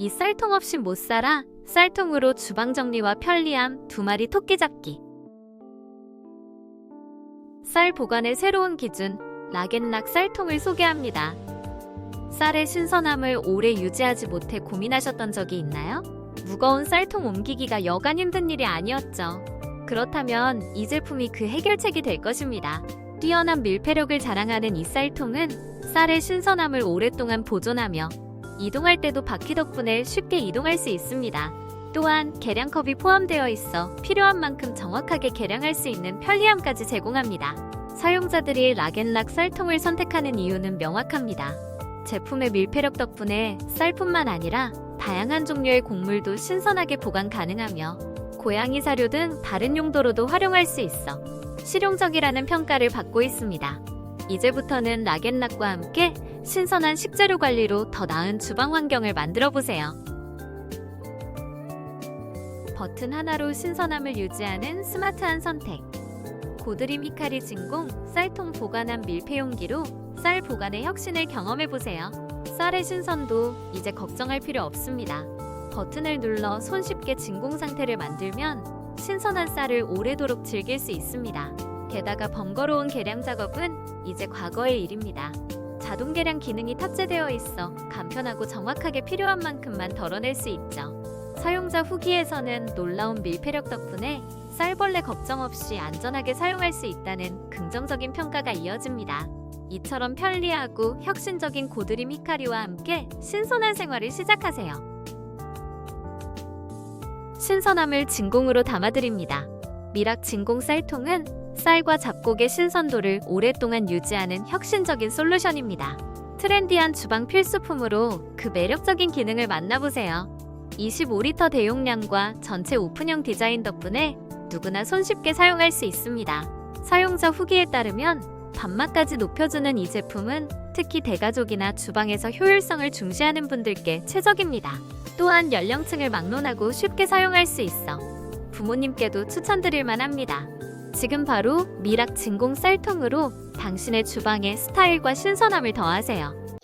이 쌀통 없이 못 살아. 쌀통으로 주방 정리와 편리함, 두 마리 토끼 잡기. 쌀 보관의 새로운 기준, 락앤락 쌀통을 소개합니다. 쌀의 신선함을 오래 유지하지 못해 고민하셨던 적이 있나요? 무거운 쌀통 옮기기가 여간 힘든 일이 아니었죠. 그렇다면 이 제품이 그 해결책이 될 것입니다. 뛰어난 밀폐력을 자랑하는 이 쌀통은 쌀의 신선함을 오랫동안 보존하며 이동할 때도 바퀴 덕분에 쉽게 이동할 수 있습니다. 또한 계량컵이 포함되어 있어 필요한 만큼 정확하게 계량할 수 있는 편리함까지 제공합니다. 사용자들이 락앤락 쌀통을 선택하는 이유는 명확합니다. 제품의 밀폐력 덕분에 쌀뿐만 아니라 다양한 종류의 곡물도 신선하게 보관 가능하며 고양이 사료 등 다른 용도로도 활용할 수 있어 실용적이라는 평가를 받고 있습니다. 이제부터는 락앤락과 함께 신선한 식재료 관리로 더 나은 주방 환경을 만들어 보세요. 버튼 하나로 신선함을 유지하는 스마트한 선택. 고드림 히카리 진공 쌀통 보관한 밀폐 용기로 쌀 보관의 혁신을 경험해 보세요. 쌀의 신선도 이제 걱정할 필요 없습니다. 버튼을 눌러 손쉽게 진공 상태를 만들면 신선한 쌀을 오래도록 즐길 수 있습니다. 게다가 번거로운 계량 작업은 이제 과거의 일입니다. 자동 계량 기능이 탑재되어 있어 간편하고 정확하게 필요한 만큼만 덜어낼 수 있죠. 사용자 후기에서는 놀라운 밀폐력 덕분에 쌀벌레 걱정 없이 안전하게 사용할 수 있다는 긍정적인 평가가 이어집니다. 이처럼 편리하고 혁신적인 고드림 히카리와 함께 신선한 생활을 시작하세요. 신선함을 진공으로 담아드립니다. 미락 진공 쌀통은 쌀과 잡곡의 신선도를 오랫동안 유지하는 혁신적인 솔루션입니다. 트렌디한 주방 필수품으로 그 매력적인 기능을 만나보세요. 25리터 대용량과 전체 오픈형 디자인 덕분에 누구나 손쉽게 사용할 수 있습니다. 사용자 후기에 따르면 밥맛까지 높여주는 이 제품은 특히 대가족이나 주방에서 효율성을 중시하는 분들께 최적입니다. 또한 연령층을 막론하고 쉽게 사용할 수 있어 부모님께도 추천드릴 만합니다. 지금 바로 미락 진공 쌀통으로 당신의 주방에 스타일과 신선함을 더하세요.